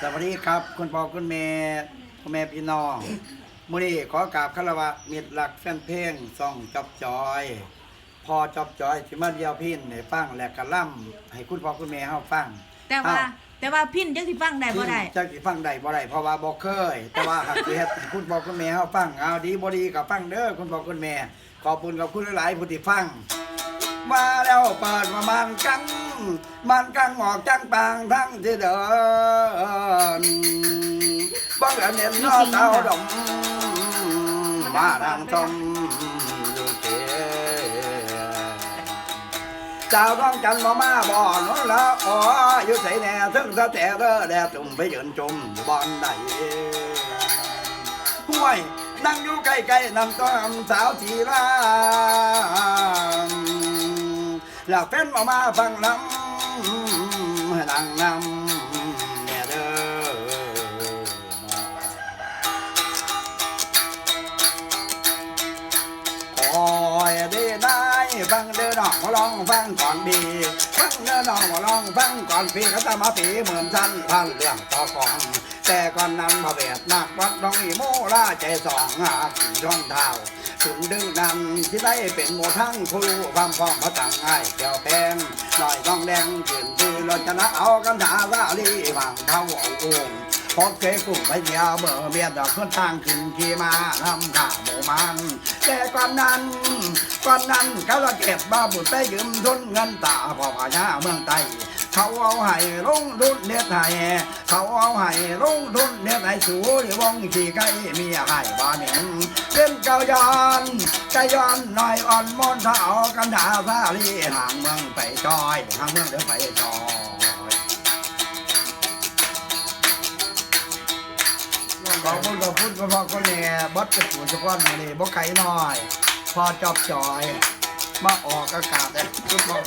สวัสดีครับ คุณพ่อคุณแม่พ่อแม่พี่น้องมื้อนี้ขอกราบคารวะมิตรหลักแฟนเพลงซ่องจอบจอยพอจอบจอยสิมาเดียวพินให้ฟังและกะล่ำให้คุณพ่อคุณแม่เฮาฟังแต่ว่าอ้าวแต่ว่าพินจังสิฟังได้บ่ได้จักสิฟังได้บ่ได้เพราะว่าบ่เคย แต่ว่าหากสิเฮ็ดให้คุณพ่อคุณแม่เฮาฟังเอาดีบ่ดีก็ฟังเด้อคุณพ่อคุณแม่ขอบคุณกับคุณหลายๆผู้ที่ฟัง มาแล้วเปิดมามันกังมันกังออกจังปางทั้งที่เดินบังเอิญเห็นน้อเต้าดมมาดังชมอยู่เตเจ้าต้องจันมามาบ่อนนละอ๋ออยู่ใส่แน่ถึงสะแต่เด้อแดดจุ่มไปยืนจุ่มอยู่บ่อนใดห้วยนั่งอยู่ใกล้ๆนำต้นสาวทีลา แล้วเป็นมามาฟังลำให้นั่งนำเนี่ยเด้อโอ้ยได้ได้ฟังเด้อน้องมาลองฟังก่อนดีฟังเด้อน้องมาลองฟังก่อนพี่เขาจะมาปีเหมือนสั้นพันเรื่องต่อกองแต่ก่อนนั้นมาเบียดนักวัดน้องอีโมล่าใจสองหาขี่ย้อนเท้า สุนดื้อนั้นที่ได้เป็นโมทั้งผู้ความพร้อมพระต่างง่ายเกี่ยวแพงหน่อยทองแดงยืนคือรถชนะเอากันหาลาลีวางเท้าเอาโอ่งพบเคยกุ้งไปเดียวเบื่อเบียดดอกขึ้นทางขึ้นขี่มาทำข้าหมูมัน แต่ก่อนนั้นก่อนนั้นเขาละเก็บบ้าบุตรไปยืมทุนเงินตาพ่อพญาเมืองไต เขาเอาให้ลงทุนเน็ตให้เขาเอาให้ลงทุนเน็ตให้สูหรือวงขี่ไก่มีให้บ้านเห็นเป็นเกายอนกะย้อนหน่อยอ่อนมอนเท้ากันดาซาลีห่างเมืองไปจอยห่างเมืองเดินไปจอยขอบคุณขอบคุณพ่อก็แม่บอสกระสุนสะก้อนมาเลยบ่ไก่น้อย พอจอบจอย มาออกอากาศเลยทุกคน